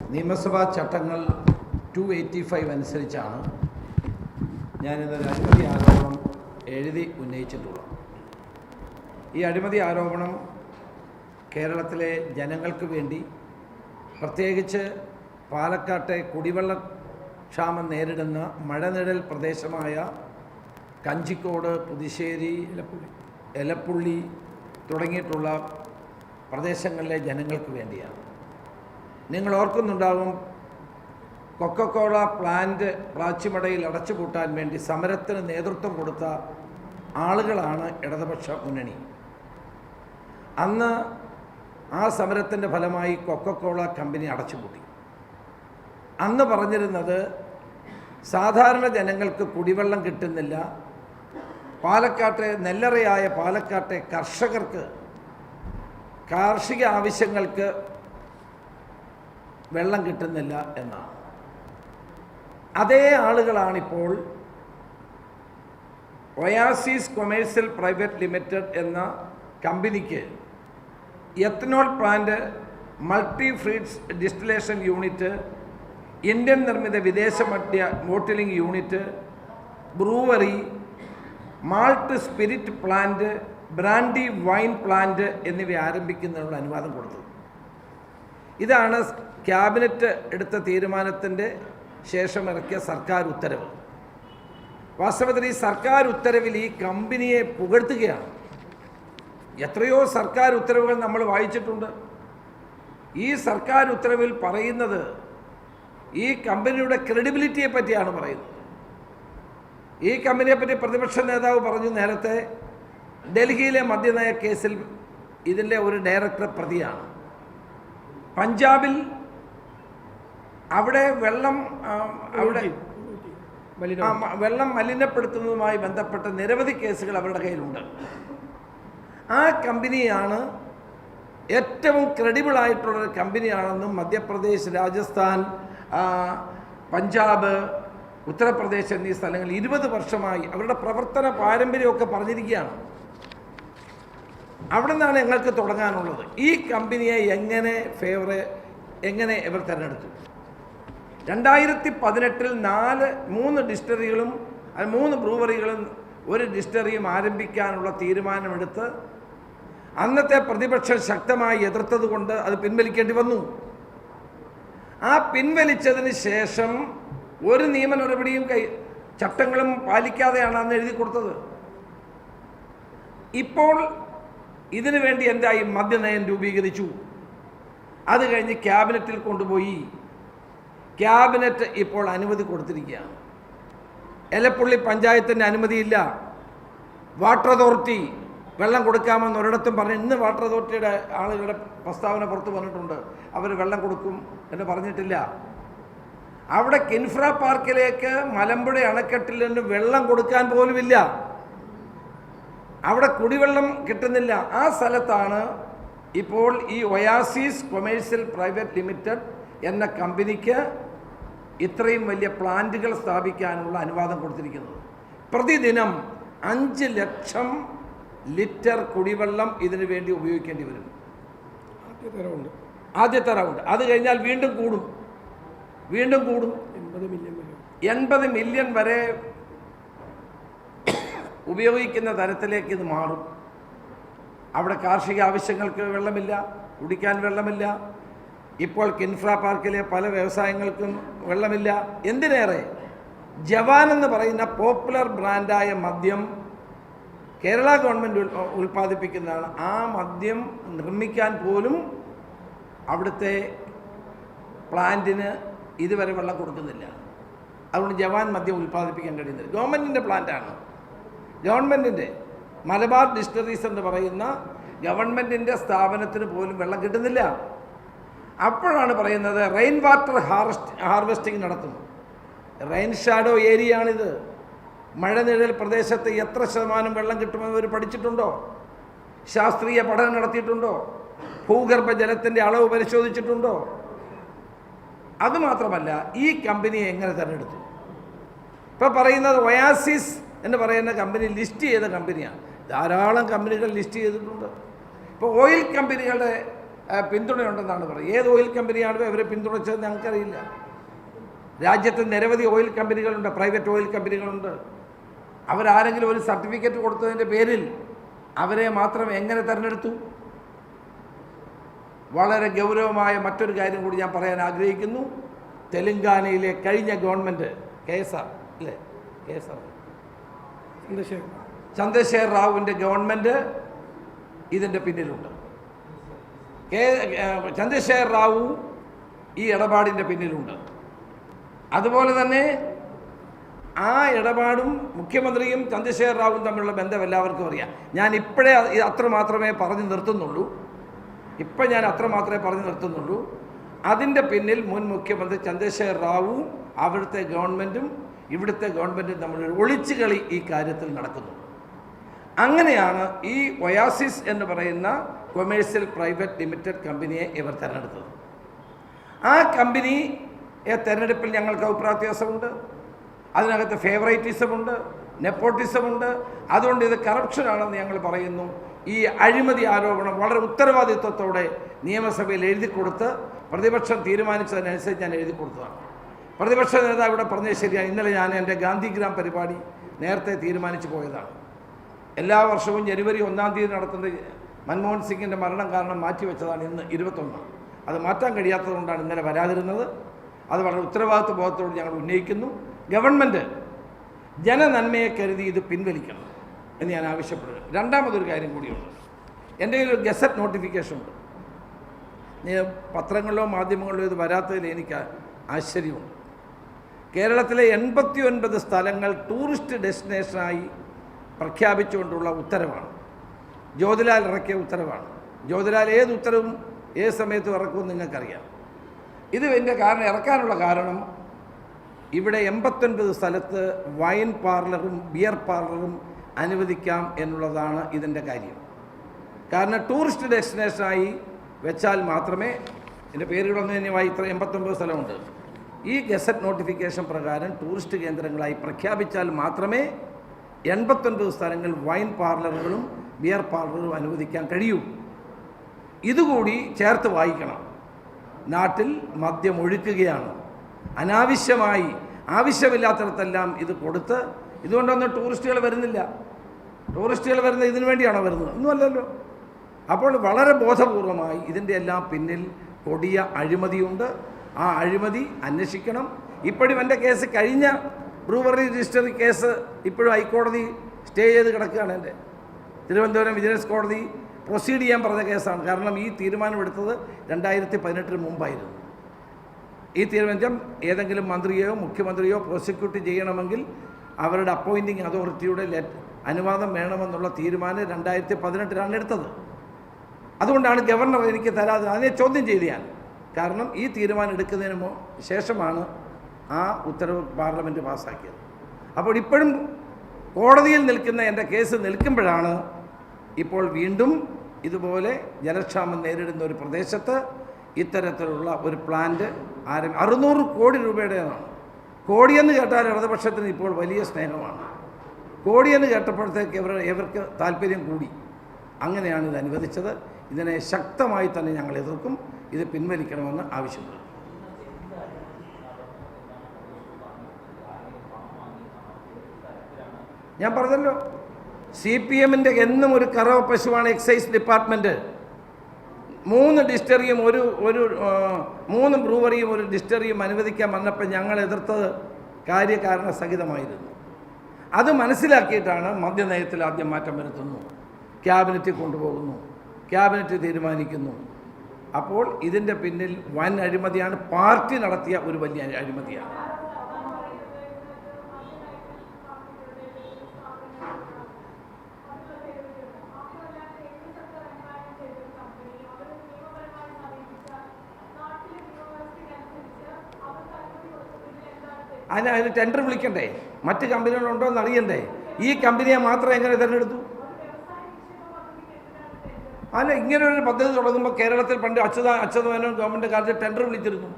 നിയമസഭാ ചട്ടങ്ങൾ to eighty five അനുസരിച്ചാണ് ഞാനിന്നൊരു അഴിമതി ആരോപണം എഴുതി ഉന്നയിച്ചിട്ടുള്ളത്. ഈ അഴിമതി ആരോപണം കേരളത്തിലെ ജനങ്ങൾക്ക് വേണ്ടി പ്രത്യേകിച്ച് പാലക്കാട്ടെ കുടിവെള്ള ക്ഷാമം നേരിടുന്ന മഴനിഴൽ പ്രദേശമായ കഞ്ചിക്കോട് പുതുശ്ശേരി ഇലപ്പുള്ളി എലപ്പുള്ളി തുടങ്ങിയിട്ടുള്ള പ്രദേശങ്ങളിലെ ജനങ്ങൾക്ക് വേണ്ടിയാണ്. നിങ്ങൾ ഓർക്കുന്നുണ്ടാകും കൊക്കക്കോള പ്ലാന്റ് പ്ലാച്ചിമടയിൽ അടച്ചുപൂട്ടാൻ വേണ്ടി സമരത്തിന് നേതൃത്വം കൊടുത്ത ആളുകളാണ് ഇടതുപക്ഷ മുന്നണി. അന്ന് ആ സമരത്തിന്റെ ഫലമായി കൊക്കക്കോള കമ്പനി അടച്ചുപൂട്ടി അന്ന് പറഞ്ഞിരുന്നത് സാധാരണ ജനങ്ങൾക്ക് കുടിവെള്ളം കിട്ടുന്നില്ല. പാലക്കാട്ടെ നെല്ലറയായ പാലക്കാട്ടെ കർഷകർക്ക് കാർഷിക ആവശ്യങ്ങൾക്ക് വെള്ളം കിട്ടുന്നില്ല എന്നാണ്. അതേ ആളുകളാണിപ്പോൾ ഒയാസിസ് കൊമേഴ്സ്യൽ പ്രൈവറ്റ് ലിമിറ്റഡ് എന്ന കമ്പനിക്ക് ethanol plant multi ഫ്രീഡ്സ് distillation unit Indian നിർമ്മിത വിദേശ മദ്യ bottling unit brewery malt spirit plant brandy wine plant എന്നിവ ആരംഭിക്കുന്നതിനുള്ള അനുവാദം കൊടുത്തത് ഇതാണ് ക്യാബിനറ്റ് എടുത്ത തീരുമാനത്തിന്റെ ശേഷം ഇറക്കിയ സർക്കാർ ഉത്തരവ്. വാസ്തവത്തിൽ ഈ സർക്കാർ ഉത്തരവിൽ ഈ കമ്പനിയെ പുകഴ്ത്തുകയാണ്. എത്രയോ സർക്കാർ ഉത്തരവുകൾ നമ്മൾ വായിച്ചിട്ടുണ്ട്. ഈ സർക്കാർ ഉത്തരവിൽ പറയുന്നത് ഈ കമ്പനിയുടെ ക്രെഡിബിലിറ്റിയെ പറ്റിയാണ് പറയുന്നത്. ഈ കമ്പനിയെ പറ്റി പ്രതിപക്ഷ നേതാവ് പറഞ്ഞു നേരത്തെ ഡൽഹിയിലെ മദ്യനയ കേസിൽ ഇതിന്റെ ഒരു ഡയറക്ടർ പ്രതിയാണ്. പഞ്ചാബിൽ അവിടെ വെള്ളം അവിടെ വെള്ളം മലിനപ്പെടുത്തുന്നതുമായി ബന്ധപ്പെട്ട നിരവധി കേസുകൾ അവരുടെ കയ്യിലുണ്ട്. ആ കമ്പനിയാണ് ഏറ്റവും ക്രെഡിബിൾ ആയിട്ടുള്ളൊരു കമ്പനിയാണെന്നും മധ്യപ്രദേശ് രാജസ്ഥാൻ പഞ്ചാബ് ഉത്തർപ്രദേശ് എന്നീ സ്ഥലങ്ങളിൽ ഇരുപത് വർഷമായി അവരുടെ പ്രവർത്തന പാരമ്പര്യമൊക്കെ പറഞ്ഞിരിക്കുകയാണ്. അവിടെ നിന്നാണ് ഞങ്ങൾക്ക് തുടങ്ങാനുള്ളത്. ഈ കമ്പനിയെ എങ്ങനെ ഫേവർ എങ്ങനെ ഇവർ തിരഞ്ഞെടുത്തു? രണ്ടായിരത്തി പതിനെട്ടിൽ നാല് മൂന്ന് ഡിസ്റ്ററികളും മൂന്ന് ബ്രൂവറികളും ഒരു ഡിസ്റ്ററിയും ആരംഭിക്കാനുള്ള തീരുമാനമെടുത്ത് അന്നത്തെ പ്രതിപക്ഷം ശക്തമായി എതിർത്തത് കൊണ്ട് അത് പിൻവലിക്കേണ്ടി വന്നു. ആ പിൻവലിച്ചതിന് ശേഷം ഒരു നിയമ നടപടിയും കൈ ചട്ടങ്ങളും പാലിക്കാതെയാണ് അന്ന് എഴുതി കൊടുത്തത്. ഇപ്പോൾ ഇതിനു വേണ്ടി എന്തായി മദ്യനയം രൂപീകരിച്ചു? അത് കഴിഞ്ഞ് ക്യാബിനറ്റിൽ കൊണ്ടുപോയി. ക്യാബിനറ്റ് ഇപ്പോൾ അനുമതി കൊടുത്തിരിക്കുകയാണ്. എലപ്പുള്ളി പഞ്ചായത്തിന്റെ അനുമതിയില്ല. വാട്ടർ അതോറിറ്റി വെള്ളം കൊടുക്കാമെന്ന് ഒരിടത്തും പറഞ്ഞു ഇന്ന് വാട്ടർ അതോറിറ്റിയുടെ ആളുകളുടെ പ്രസ്താവന പുറത്ത് വന്നിട്ടുണ്ട്. അവർ വെള്ളം കൊടുക്കും എന്ന് പറഞ്ഞിട്ടില്ല. അവിടെ കിൻഫ്ര പാർക്കിലേക്ക് മലമ്പുഴ അണക്കെട്ടിൽ നിന്ന് വെള്ളം കൊടുക്കാൻ പോലുമില്ല. അവിടെ കുടിവെള്ളം കിട്ടുന്നില്ല. ആ സ്ഥലത്താണ് ഇപ്പോൾ ഈ ഒയാസിസ് കൊമേഴ്സ്യൽ പ്രൈവറ്റ് ലിമിറ്റഡ് എന്ന കമ്പനിക്ക് ഇത്രയും വലിയ പ്ലാന്റുകൾ സ്ഥാപിക്കാനുള്ള അനുവാദം കൊടുത്തിരിക്കുന്നത്. പ്രതിദിനം അഞ്ച് ലക്ഷം ലിറ്റർ കുടിവെള്ളം ഇതിനു വേണ്ടി ഉപയോഗിക്കേണ്ടി വരും. ആദ്യത്തെ റൗണ്ട് അത് കഴിഞ്ഞാൽ വീണ്ടും കൂടും. വീണ്ടും കൂടും. എൺപത് മില്യൺ വരെ ഉപയോഗിക്കുന്ന തരത്തിലേക്ക് ഇത് മാറും. അവിടെ കാർഷിക ആവശ്യങ്ങൾക്ക് വെള്ളമില്ല കുടിക്കാൻ വെള്ളമില്ല ഇപ്പോൾ കിൻഫ്ര പാർക്കിലെ പല വ്യവസായങ്ങൾക്കും വെള്ളമില്ല. എന്തിനേറെ? ജവാൻ എന്ന് പറയുന്ന പോപ്പുലർ ബ്രാൻഡായ മദ്യം കേരള ഗവൺമെന്റ് ഉൽ- ഉൽപ്പാദിപ്പിക്കുന്നതാണ്. ആ മദ്യം നിർമ്മിക്കാൻ പോലും അവിടുത്തെ പ്ലാന്റിന് ഇതുവരെ വെള്ളം കൊടുക്കുന്നില്ല. അതുകൊണ്ട് ജവാൻ മദ്യം ഉൽപ്പാദിപ്പിക്കാൻ കഴിയുന്നില്ല ഗവൺമെന്റിന്റെ പ്ലാന്റാണ്. ഗവൺമെന്റിന്റെ മലബാർ ഡിസ്റ്ററീസ് എന്ന് പറയുന്ന ഗവൺമെന്റിന്റെ സ്ഥാപനത്തിന് പോലും വെള്ളം കിട്ടുന്നില്ല. അപ്പോഴാണ് പറയുന്നത് റെയിൻ വാട്ടർ ഹാർവസ്റ്റ് ഹാർവെസ്റ്റിംഗ് നടത്തും റെയിൻ ഷാഡോ ഏരിയ ആണിത് മഴനിഴൽ പ്രദേശത്ത് എത്ര ശതമാനം വെള്ളം കിട്ടുമെന്ന് അവർ പഠിച്ചിട്ടുണ്ടോ? ശാസ്ത്രീയ പഠനം നടത്തിയിട്ടുണ്ടോ? ഭൂഗർഭ ജലത്തിന്റെ അളവ് പരിശോധിച്ചിട്ടുണ്ടോ? അതുമാത്രമല്ല ഈ കമ്പനിയെ എങ്ങനെ തിരഞ്ഞെടുത്തു? ഇപ്പോൾ പറയുന്നത് ഒയാസിസ് എന്ന് പറയുന്ന കമ്പനി ലിസ്റ്റ് ചെയ്ത കമ്പനിയാണ്. ധാരാളം കമ്പനികൾ ലിസ്റ്റ് ചെയ്തിട്ടുണ്ട്. ഇപ്പോൾ ഓയിൽ കമ്പനികളുടെ പിന്തുണയുണ്ടെന്നാണ് പറയുന്നത്. ഏത് ഓയിൽ കമ്പനിയാണ് ഇവരെ പിന്തുണച്ചതെന്ന് ഞങ്ങൾക്കറിയില്ല. രാജ്യത്ത് നിരവധി ഓയിൽ കമ്പനികളുണ്ട് പ്രൈവറ്റ് ഓയിൽ കമ്പനികളുണ്ട്. അവരാരെങ്കിലും ഒരു സർട്ടിഫിക്കറ്റ് കൊടുത്തതിന്റെ പേരിൽ അവരെ മാത്രം എങ്ങനെ തിരഞ്ഞെടുത്തു? വളരെ ഗൗരവമായ മറ്റൊരു കാര്യം കൂടി ഞാൻ പറയാൻ ആഗ്രഹിക്കുന്നു. തെലങ്കാനയിലെ കഴിഞ്ഞ ഗവൺമെന്റ് കെ എസ് ആർ അല്ലേ? K S R. ചന്ദ്രശേഖർ റാവുവിന്റെ ഗവൺമെന്റ് ഇതിന്റെ പിന്നിലുണ്ട്. കെ ചന്ദ്രശേഖർ റാവു ഈ ഇടപാടിന്റെ പിന്നിലുണ്ട്. അതുപോലെ തന്നെ ആ ഇടപാടും മുഖ്യമന്ത്രിയും ചന്ദ്രശേഖർ റാവുവും തമ്മിലുള്ള ബന്ധം എല്ലാവർക്കും അറിയാം. ഞാൻ ഇപ്പോഴേ അത്ര മാത്രമേ പറഞ്ഞു നിർത്തുന്നുള്ളൂ. ഇപ്പം ഞാൻ അത്ര മാത്രമേ പറഞ്ഞു നിർത്തുന്നുള്ളൂ. അതിന്റെ പിന്നിൽ മുൻ മുഖ്യമന്ത്രി ചന്ദ്രശേഖർ റാവുവും അവിടുത്തെ ഗവൺമെന്റും ഇവിടുത്തെ ഗവൺമെന്റ് നമ്മൾ ഒളിച്ചു കളി ഈ കാര്യത്തിൽ നടക്കുന്നു അങ്ങനെയാണ് ഈ ഒയാസിസ് എന്ന് പറയുന്ന കൊമേഴ്സ്യൽ പ്രൈവറ്റ് ലിമിറ്റഡ് കമ്പനിയെ ഇവർ തിരഞ്ഞെടുത്തത്. ആ കമ്പനിയെ തിരഞ്ഞെടുപ്പിൽ ഞങ്ങൾക്ക് അഭിപ്രായത്യാസമുണ്ട് അതിനകത്ത് ഫേവറേറ്റിസമുണ്ട് നെപ്പോട്ടിസമുണ്ട്. അതുകൊണ്ട് ഇത് കറപ്ഷനാണെന്ന് ഞങ്ങൾ പറയുന്നു. ഈ അഴിമതി ആരോപണം വളരെ ഉത്തരവാദിത്വത്തോടെ നിയമസഭയിൽ എഴുതി കൊടുത്ത് പ്രതിപക്ഷം തീരുമാനിച്ചതിനനുസരിച്ച് ഞാൻ എഴുതി കൊടുത്തതാണ് പ്രതിപക്ഷ നേതാവ് ഇവിടെ പറഞ്ഞത് ശരിയാണ് ഇന്നലെ ഞാൻ എന്റെ ഗാന്ധിഗ്രാം പരിപാടി നേരത്തെ തീരുമാനിച്ചു പോയതാണ്. എല്ലാ വർഷവും ജനുവരി ഒന്നാം തീയതി നടത്തുന്ന മൻമോഹൻ സിംഗിന്റെ മരണം കാരണം മാറ്റിവെച്ചതാണ് ഇന്ന് ഇരുപത്തൊന്ന്. അത് മാറ്റാൻ കഴിയാത്തതുകൊണ്ടാണ് ഇന്നലെ വരാതിരുന്നത്. അത് വളരെ ഉത്തരവാദിത്വ ബോധത്തോട് ഞങ്ങൾ ഉന്നയിക്കുന്നു. ഗവൺമെന്റ് ജനനന്മയെ കരുതി ഇത് പിൻവലിക്കണം എന്ന് ഞാൻ ആവശ്യപ്പെടുന്നു. രണ്ടാമതൊരു കാര്യം കൂടിയുണ്ട്. എന്റെ ഒരു ഗസറ്റ് നോട്ടിഫിക്കേഷൻ ഉണ്ട്. പത്രങ്ങളിലോ മാധ്യമങ്ങളിലോ ഇത് വരാത്തതിൽ എനിക്ക് ആശ്ചര്യമുണ്ട്. കേരളത്തിലെ എൺപത്തി ഒൻപത് സ്ഥലങ്ങൾ ടൂറിസ്റ്റ് ഡെസ്റ്റിനേഷനായി പ്രഖ്യാപിച്ചുകൊണ്ടുള്ള ഉത്തരവാണ്. ജ്യോതിലാൽ ഇറക്കിയ ഉത്തരവാണ്. ജ്യോതിലാൽ ഏത് ഉത്തരവും ഏത് സമയത്തും ഇറക്കുമെന്ന് നിങ്ങൾക്കറിയാം. ഇത് എന്റെ കാരണം ഇറക്കാനുള്ള കാരണം ഇവിടെ എൺപത്തൊൻപത് സ്ഥലത്ത് വൈൻ പാർലറും ബിയർ പാർലറും അനുവദിക്കാം എന്നുള്ളതാണ് ഇതിന്റെ കാര്യം. കാരണം ടൂറിസ്റ്റ് ഡെസ്റ്റിനേഷനായി വെച്ചാൽ മാത്രമേ എന്റെ പേരുകളൊന്നും തന്നെയായി ഇത്ര എൺപത്തൊൻപത് സ്ഥലമുണ്ട്. ഈ ഗസറ്റ് നോട്ടിഫിക്കേഷൻ പ്രകാരം ടൂറിസ്റ്റ് കേന്ദ്രങ്ങളായി പ്രഖ്യാപിച്ചാൽ മാത്രമേ എൺപത്തൊൻപത് സ്ഥലങ്ങൾ വൈൻ പാർലറുകളും ബിയർ പാർലറുകളും അനുവദിക്കാൻ കഴിയൂ. ഇതുകൂടി ചേർത്ത് വായിക്കണം. നാട്ടിൽ മദ്യം ഒഴുക്കുകയാണ്. അനാവശ്യമായി ആവശ്യമില്ലാത്തിടത്തെല്ലാം ഇത് കൊടുത്ത് ഇതുകൊണ്ടൊന്നും ടൂറിസ്റ്റുകൾ വരുന്നില്ല. ടൂറിസ്റ്റുകൾ വരുന്നത് ഇതിനു വേണ്ടിയാണോ വരുന്നത്? ഒന്നുമല്ലല്ലോ അപ്പോൾ വളരെ ബോധപൂർവമായി ഇതിന്റെ എല്ലാം പിന്നിൽ കൊടിയ അഴിമതിയുണ്ട്. ആ അഴിമതി അന്വേഷിക്കണം. ഇപ്പോഴും എന്റെ കേസ് കഴിഞ്ഞ ബ്രൂവറി രജിസ്റ്ററി കേസ് ഇപ്പോഴും ഹൈക്കോടതി സ്റ്റേ ചെയ്ത് കിടക്കുകയാണ് എന്റെ. തിരുവനന്തപുരം വിജിലൻസ് കോടതി പ്രൊസീഡ് ചെയ്യാൻ പറഞ്ഞ കേസാണ്. കാരണം ഈ തീരുമാനമെടുത്തത് രണ്ടായിരത്തി പതിനെട്ടിന് മുമ്പായിരുന്നു. ഈ തീരുമാനം ഏതെങ്കിലും മന്ത്രിയോ മുഖ്യമന്ത്രിയോ പ്രോസിക്യൂട്ട് ചെയ്യണമെങ്കിൽ അവരുടെ അപ്പോയിന്റിംഗ് അതോറിറ്റിയുടെ അനുവാദം വേണമെന്നുള്ള തീരുമാനം രണ്ടായിരത്തി പതിനെട്ടിലാണ് എടുത്തത്. അതുകൊണ്ടാണ് ഗവർണർ എനിക്ക് തരാതെ അതിനെ ചോദ്യം ചെയ്ത് ഞാൻ. കാരണം ഈ തീരുമാനം എടുക്കുന്നതിന് ശേഷമാണ് ആ ഉത്തരവ് പാർലമെന്റ് പാസ്സാക്കിയത്. അപ്പോൾ ഇപ്പോഴും കോടതിയിൽ നിൽക്കുന്ന എന്റെ കേസ് നിൽക്കുമ്പോഴാണ് ഇപ്പോൾ വീണ്ടും ഇതുപോലെ ജലക്ഷാമം നേരിടുന്ന ഒരു പ്രദേശത്ത് ഇത്തരത്തിലുള്ള ഒരു പ്ലാന്റ് ആരം അറുന്നൂറ് കോടി രൂപയുടേതാണ്. കോടിയെന്ന് കേട്ടാൽ ഇടതുപക്ഷത്തിന് ഇപ്പോൾ വലിയ സ്നേഹമാണ്. കോടിയെന്ന് കേട്ടപ്പോഴത്തേക്ക് ഇവർ ഇവർക്ക് താല്പര്യം കൂടി. അങ്ങനെയാണ് ഇത് അനുവദിച്ചത്. ഇതിനെ ശക്തമായി തന്നെ ഞങ്ങൾ എതിർക്കും. ഇത് പിൻവലിക്കണമെന്ന് ആവശ്യപ്പെടും ഞാൻ പറഞ്ഞല്ലോ സി പി എമ്മിന്റെ എന്നും ഒരു കറവ പശുവാണ് എക്സൈസ് ഡിപ്പാർട്ട്മെന്റ് മൂന്ന് ഡിസ്റ്ററിയും ഒരു ഒരു മൂന്ന് ബ്രൂവറിയും ഒരു ഡിസ്റ്ററിയും അനുവദിക്കാൻ വന്നപ്പോൾ ഞങ്ങൾ എതിർത്തത് കാര്യകാരണ സഹിതമായിരുന്നു അത് മനസ്സിലാക്കിയിട്ടാണ് മദ്യനയത്തിൽ ആദ്യം മാറ്റം വരുത്തുന്നു. ക്യാബിനറ്റിൽ കൊണ്ടുപോകുന്നു. ക്യാബിനറ്റ് തീരുമാനിക്കുന്നു. അപ്പോൾ ഇതിന്റെ പിന്നിൽ വൻ അഴിമതിയാണ്. പാർട്ടി നടത്തിയ ഒരു വലിയ അഴിമതിയാണ്. അതിന് അതിന് ടെൻഡർ വിളിക്കണ്ടേ? മറ്റ് കമ്പനികളുണ്ടോ എന്ന് അറിയണ്ടേ? ഈ കമ്പനിയെ മാത്രം എങ്ങനെ തിരഞ്ഞെടുത്തു? അല്ല ഇങ്ങനെ ഒരു പദ്ധതി തുടങ്ങുമ്പോൾ കേരളത്തിൽ പണ്ട് അച്യുത അച്യുതമേനോൻ ഗവൺമെന്റ് കാലത്ത് ടെൻഡർ വിളിച്ചിരുന്നു.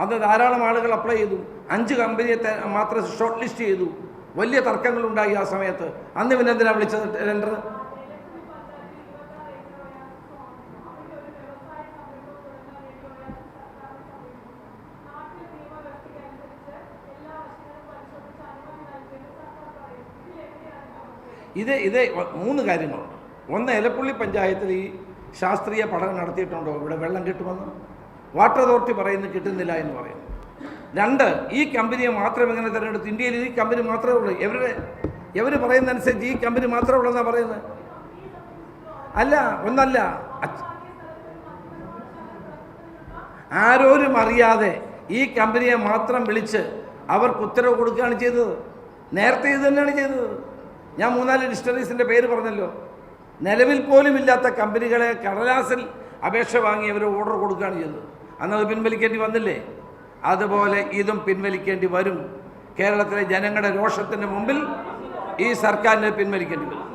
അന്ന് ധാരാളം ആളുകൾ അപ്ലൈ ചെയ്തു. അഞ്ച് കമ്പനിയെ മാത്രം ഷോർട്ട് ലിസ്റ്റ് ചെയ്തു. വലിയ തർക്കങ്ങളുണ്ടായി ആ സമയത്ത്. അന്ന് പിന്നെ എന്തിനാണ് വിളിച്ചത് ടെൻഡർ ഇത് ഇത് മൂന്ന് കാര്യങ്ങളുണ്ട് ഒന്ന് എലപ്പുള്ളി പഞ്ചായത്തിൽ ഈ ശാസ്ത്രീയ പഠനം നടത്തിയിട്ടുണ്ടോ? ഇവിടെ വെള്ളം കിട്ടുമെന്ന്? വാട്ടർ അതോറിറ്റി പറയുന്നു കിട്ടുന്നില്ല എന്ന് പറയുന്നു. രണ്ട് ഈ കമ്പനിയെ മാത്രം ഇങ്ങനെ തിരഞ്ഞെടുത്ത്? ഇന്ത്യയിൽ ഈ കമ്പനി മാത്രമേ ഉള്ളൂ. ഇവരുടെ ഇവർ പറയുന്നതനുസരിച്ച് ഈ കമ്പനി മാത്രമേ ഉള്ളൂ എന്നാണ് പറയുന്നത്? അല്ല ഒന്നല്ല. ആരോരും അറിയാതെ ഈ കമ്പനിയെ മാത്രം വിളിച്ച് അവർക്ക് ഉത്തരവ് കൊടുക്കുകയാണ് ചെയ്തത്. നേരത്തെ ഇത് തന്നെയാണ് ചെയ്തത്. ഞാൻ മൂന്നാൽ ഡിസ്റ്ററീസിന്റെ പേര് പറഞ്ഞല്ലോ. നിലവിൽ പോലും ഇല്ലാത്ത കമ്പനികളെ കടലാസിൽ അപേക്ഷ വാങ്ങി അവർ ഓർഡർ കൊടുക്കുകയാണ് ചെയ്തത് അന്ന് അത് പിൻവലിക്കേണ്ടി വന്നില്ലേ? അതുപോലെ ഇതും പിൻവലിക്കേണ്ടി വരും. കേരളത്തിലെ ജനങ്ങളുടെ രോഷത്തിന്റെ മുമ്പിൽ ഈ സർക്കാരിനെ പിൻവലിക്കേണ്ടി വരും.